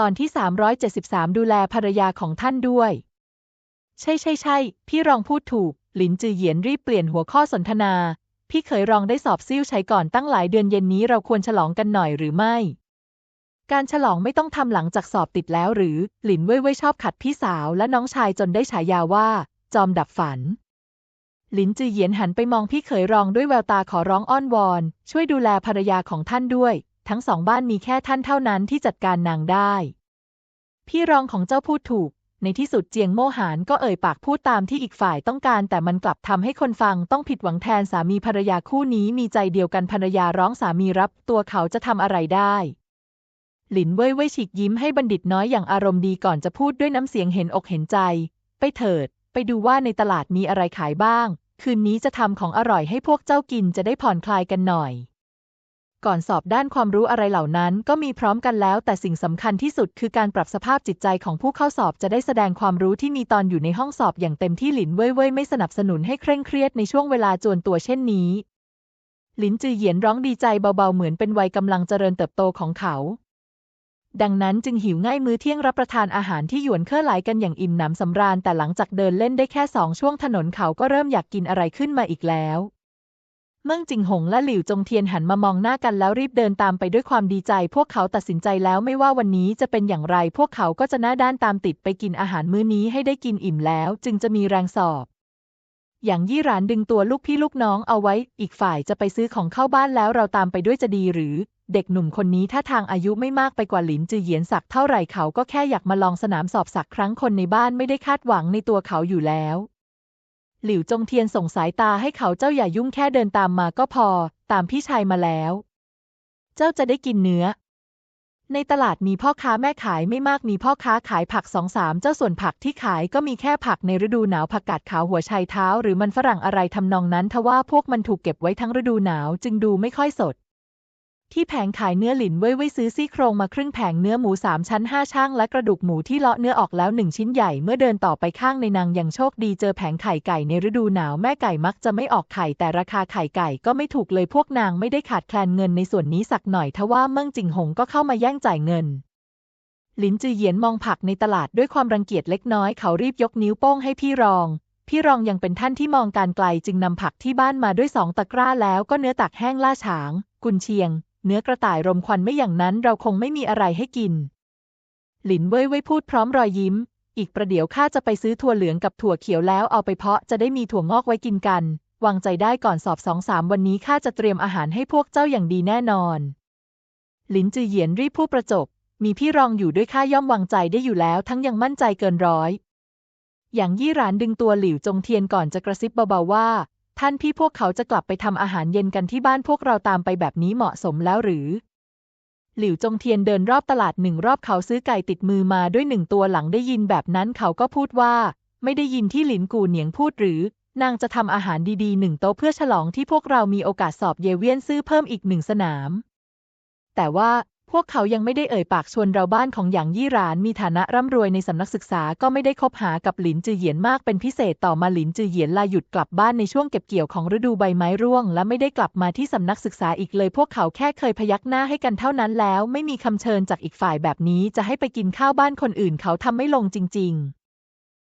ตอนที่ 373 ดูแลภรรยาของท่านด้วย ใช่ใช่ใช่ พี่รองพูดถูก หลินจือเหยียนรีบเปลี่ยนหัวข้อสนทนา พี่เคยรองได้สอบซิ่วใช้ก่อนตั้งหลายเดือนเย็นนี้เราควรฉลองกันหน่อยหรือไม่ การฉลองไม่ต้องทำหลังจากสอบติดแล้วหรือ หลินเว่ยเว่ยชอบขัดพี่สาวและน้องชายจนได้ฉายาว่า จอมดับฝันหลินจือเหยียนหันไปมองพี่เขยรองด้วยแววตาขอร้องอ้อนวอน ช่วยดูแลภรรยาของท่านด้วย ทั้งสองบ้านมีแค่ท่านเท่านั้นที่จัดการนางได้ พี่รองของเจ้าพูดถูก ในที่สุดเจียงโมหานก็เอ่ยปากพูดตามที่อีกฝ่ายต้องการ แต่มันกลับทำให้คนฟังต้องผิดหวังแทนสามีภรรยาคู่นี้มีใจเดียวกันภรรยาร้องสามีรับ ตัวเขาจะทำอะไรได้หลินเว่ยเว่ยฉีกยิ้มให้บัณฑิตน้อยอย่างอารมณ์ดีก่อนจะพูดด้วยน้ำเสียงเห็นอกเห็นใจ ไปเถิด ไปดูว่าในตลาดมีอะไรขายบ้าง คืนนี้จะทำของอร่อยให้พวกเจ้ากินจะได้ผ่อนคลายกันหน่อย ก่อนสอบด้านความรู้อะไรเหล่านั้น ก็มีพร้อมกันแล้ว แต่สิ่งสำคัญที่สุดคือการปรับสภาพจิตใจของผู้เข้าสอบจะได้แสดงความรู้ที่มีตอนอยู่ในห้องสอบอย่างเต็มที่หลินเว่ยเว่ยไม่สนับสนุนให้เคร่งเครียดในช่วงเวลาจวนตัวเช่นนี้ หลินจือเหยียนร้องดีใจเบาๆเหมือนเป็นวัยกำลังเจริญเติบโตของเขาดังนั้นจึงหิวง่ายมื้อเที่ยงรับประทานอาหารที่หยวนเคร่อไหลกันอย่างอิ่มหนำสำราญแต่หลังจากเดินเล่นได้แค่สองช่วงถนนเขาก็เริ่มอยากกินอะไรขึ้นมาอีกแล้ว มิ่งจิงหงและหลิวจงเทียนหันมามองหน้ากันแล้วรีบเดินตามไปด้วยความดีใจ พวกเขาตัดสินใจแล้วไม่ว่าวันนี้จะเป็นอย่างไร พวกเขาก็จะหน้าด้านตามติดไปกินอาหารมื้อนี้ให้ได้กินอิ่มแล้ว จึงจะมีแรงสอบอย่างยี่หรานดึงตัวลูกพี่ลูกน้องเอาไว้ อีกฝ่ายจะไปซื้อของเข้าบ้านแล้วเราตามไปด้วยจะดีหรือ เด็กหนุ่มคนนี้ถ้าทางอายุไม่มากไปกว่าหลินจือเหยียนสักเท่าไหร่เขาก็แค่อยากมาลองสนามสอบสักครั้งคนในบ้านไม่ได้คาดหวังในตัวเขาอยู่แล้ว หลิวจงเทียนส่งสายตาให้เขาเจ้าอย่ายุ่งแค่เดินตามมาก็พอ ตามพี่ชายมาแล้ว เจ้าจะได้กินเนื้อ ในตลาดมีพ่อค้าแม่ขายไม่มากมีพ่อค้าขายผักสองสามเจ้าส่วนผักที่ขายก็มีแค่ผักในฤดูหนาวผักกาดขาวหัวไชเท้า หรือมันฝรั่งอะไรทำนองนั้นทว่าพวกมันถูกเก็บไว้ทั้งฤดูหนาวจึงดูไม่ค่อยสด ที่แผงขายเนื้อหลินเว่ยเว่ยซื้อซี่โครงมาครึ่งแผงเนื้อหมูสามชั้นห้าช่างและกระดูกหมูที่เลาะเนื้อออกแล้วหนึ่งชิ้นใหญ่เมื่อเดินต่อไปข้างในนางยังโชคดีเจอแผงไข่ไก่ในฤดูหนาวแม่ไก่มักจะไม่ออกไข่แต่ราคาไข่ไก่ก็ไม่ถูกเลยพวกนางไม่ได้ขาดแคลนเงินในส่วนนี้สักหน่อยทว่าเมิ่งจิงหงก็เข้ามาแย่งจ่ายเงินหลินจือเหยียนมองผักในตลาดด้วยความรังเกียจเล็กน้อยเขารีบยกนิ้วโป้งให้พี่รอง พี่รองยังเป็นท่านที่มองการไกลจึงนำผักที่บ้านมาด้วยสองตะกร้าแล้วก็เนื้อตักแห้งล่าฉาง กุนเชียง เนื้อกระต่ายรมควันไม่อย่างนั้นเราคงไม่มีอะไรให้กิน หลินเว่ยเว่ยพูดพร้อมรอยยิ้ม อีกประเดี๋ยวข้าจะไปซื้อถั่วเหลืองกับถั่วเขียวแล้วเอาไปเพาะจะได้มีถั่วงอกไว้กินกัน วางใจได้ก่อนสอบสองสามวันนี้ข้าจะเตรียมอาหารให้พวกเจ้าอย่างดีแน่นอน หลินจือเหยียนรีบพูดประจบ มีพี่รองอยู่ด้วยข้าย่อมวางใจได้อยู่แล้วทั้งยังมั่นใจเกินร้อยอย่างยี่หรานดึงตัวหลิวจงเทียนก่อนจะกระซิบเบาๆว่า ท่านพี่พวกเขาจะกลับไปทำอาหารเย็นกันที่บ้านพวกเราตามไปแบบนี้เหมาะสมแล้วหรือ หลิวจงเทียนเดินรอบตลาดหนึ่งรอบเขาซื้อไก่ติดมือมาด้วยหนึ่งตัวหลังได้ยินแบบนั้นเขาก็พูดว่า ไม่ได้ยินที่หลินกูเหนียงพูดหรือ นางจะทำอาหารดีๆหนึ่งโต๊ะเพื่อฉลองที่พวกเรามีโอกาสสอบเยเวียนซื้อเพิ่มอีกหนึ่งสนาม แต่ว่า พวกเขายังไม่ได้เอ่ยปากชวนเราบ้านของหยางยี่หรานมีฐานะร่ำรวยในสำนักศึกษาก็ไม่ได้คบหากับหลินจือเหยียนมากเป็นพิเศษต่อมาหลินจือเหยียนลาหยุดกลับบ้านในช่วงเก็บเกี่ยวของฤดูใบไม้ร่วง และไม่ได้กลับมาที่สำนักศึกษาอีกเลย พวกเขาแค่เคยพยักหน้าให้กันเท่านั้นแล้ว ไม่มีคำเชิญจากอีกฝ่ายแบบนี้จะให้ไปกินข้าวบ้านคนอื่นเขาทำไม่ลงจริง ๆ